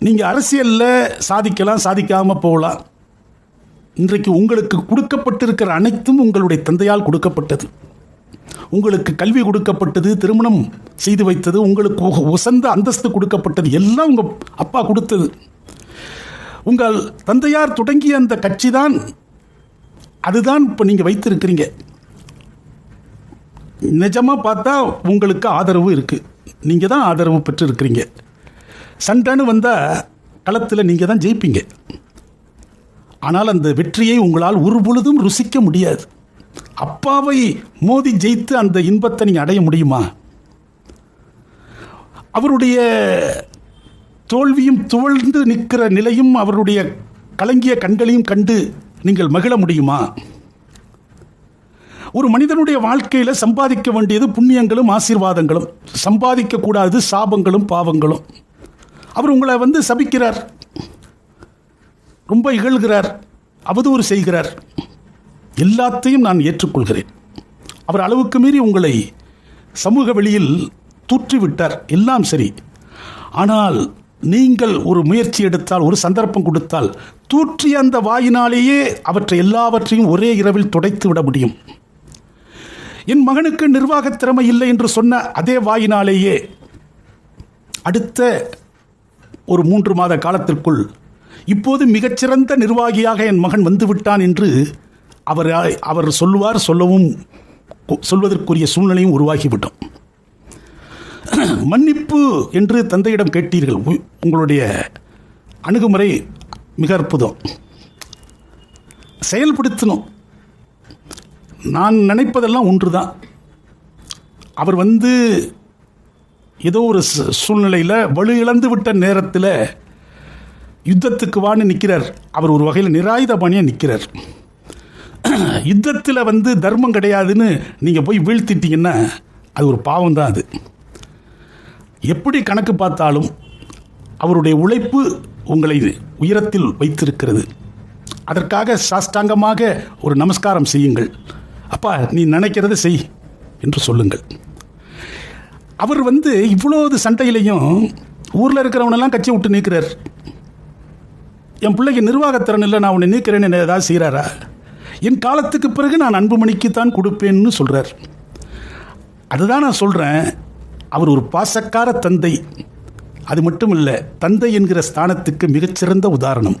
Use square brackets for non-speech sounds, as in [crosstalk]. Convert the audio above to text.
நீங்கள் அரசியலில் சாதிக்கலாம் சாதிக்காமல் போகலாம். இன்றைக்கு உங்களுக்கு கொடுக்கப்பட்டிருக்கிற அனைத்தும் உங்களுடைய தந்தையால் கொடுக்கப்பட்டது. உங்களுக்கு கல்வி கொடுக்கப்பட்டது திருமணம் செய்து வைத்தது உங்களுக்கு உக- உசந்த அந்தஸ்து கொடுக்கப்பட்டது எல்லாம் உங்கள் அப்பா கொடுத்தது. உங்கள் தந்தையார் தொடங்கிய அந்த கட்சி தான் அதுதான் இப்போ நீங்கள் வைத்திருக்கிறீங்க. நிஜமாக பார்த்தா உங்களுக்கு ஆதரவு இருக்குது நீங்கள் தான் ஆதரவு பெற்றிருக்கிறீங்க. சண்டைன்னு வந்தால் களத்தில் நீங்கள் தான் ஜெயிப்பீங்க. ஆனால் அந்த வெற்றியை உங்களால் ஒரு பொழுதும் ருசிக்க முடியாது. அப்பாவை மோதி ஜெயித்து அந்த இன்பத்தை நீங்கள் அடைய முடியுமா? அவருடைய தோல்வியும் துவழ்ந்து நிற்கிற நிலையும் அவருடைய கலங்கிய கண்களையும் கண்டு நீங்கள் மகிழ முடியுமா? ஒரு மனிதனுடைய வாழ்க்கையில் சம்பாதிக்க வேண்டியது புண்ணியங்களும் ஆசீர்வாதங்களும் சம்பாதிக்கக்கூடாது சாபங்களும் பாவங்களும். அவர் உங்களை வந்து சபிக்கிறார். ரொம்ப இகழ்கிறார். அவதூறு செய்கிறார். எல்லாத்தையும் நான் ஏற்றுக்கொள்கிறேன். அவர் அளவுக்கு மீறி உங்களை சமூக வெளியில் தூற்றிவிட்டார். எல்லாம் சரி. ஆனால் நீங்கள் ஒரு முயற்சி எடுத்தால் ஒரு சந்தர்ப்பம் கொடுத்தால் தூற்றிய அந்த வாயினாலேயே அவற்றை எல்லாவற்றையும் ஒரே இரவில் துடைத்து விட முடியும். என் மகனுக்கு நிர்வாகத் திறமை இல்லை என்று சொன்ன அதே வாயினாலேயே அடுத்த ஒரு மூன்று மாத காலத்திற்குள் இப்போது மிகச்சிறந்த நிர்வாகியாக என் மகன் வந்துவிட்டான் என்று அவர் அவர் சொல்லுவார் சொல்லவும் சொல்வதற்குரிய சூழ்நிலையும் உருவாகிவிட்டோம் மன்னிப்பு என்று தந்தையிடம் கேட்டீர்கள். உ- உங்களுடைய அணுகுமுறை மிக அற்புதம். செயல்படுத்தணும். நான் நினைப்பதெல்லாம் ஒன்று தான் அவர் வந்து ஏதோ ஒரு சூழ்நிலையில் வலு இழந்து விட்ட நேரத்தில் யுத்தத்துக்கு வான்னு நிற்கிறார் அவர் ஒரு வகையில் நிராயுதபாணியாக நிற்கிறார் [clears throat] யுத்தத்தில் வந்து தர்மம் கிடையாதுன்னு நீங்கள் போய் வீழ்த்திட்டீங்கன்னா அது ஒரு பாவம் தான் அது. எப்படி கணக்கு பார்த்தாலும் அவருடைய உழைப்பு உங்களை உயரத்தில் வைத்திருக்கிறது. அதற்காக சாஷ்டாங்கமாக ஒரு நமஸ்காரம் செய்யுங்கள். அப்பா நீ நினைக்கிறத செய் என்று சொல்லுங்கள். அவர் வந்து இவ்வளோது சண்டையிலையும் ஊரில் இருக்கிறவனெல்லாம் கட்சி விட்டு நீக்கிறார். என் பிள்ளைக்கு நிர்வாகத்திறன் இல்லை நான் உன்னை நீக்கிறேன்னு ஏதாவது செய்கிறாரா? என் காலத்துக்கு பிறகு நான் அன்புமணிக்குத்தான் கொடுப்பேன்னு சொல்கிறார் அதுதான் நான் சொல்கிறேன் அவர் ஒரு பாசக்கார தந்தை. அது மட்டும் இல்லை தந்தை என்கிற ஸ்தானத்துக்கு மிகச்சிறந்த உதாரணம்.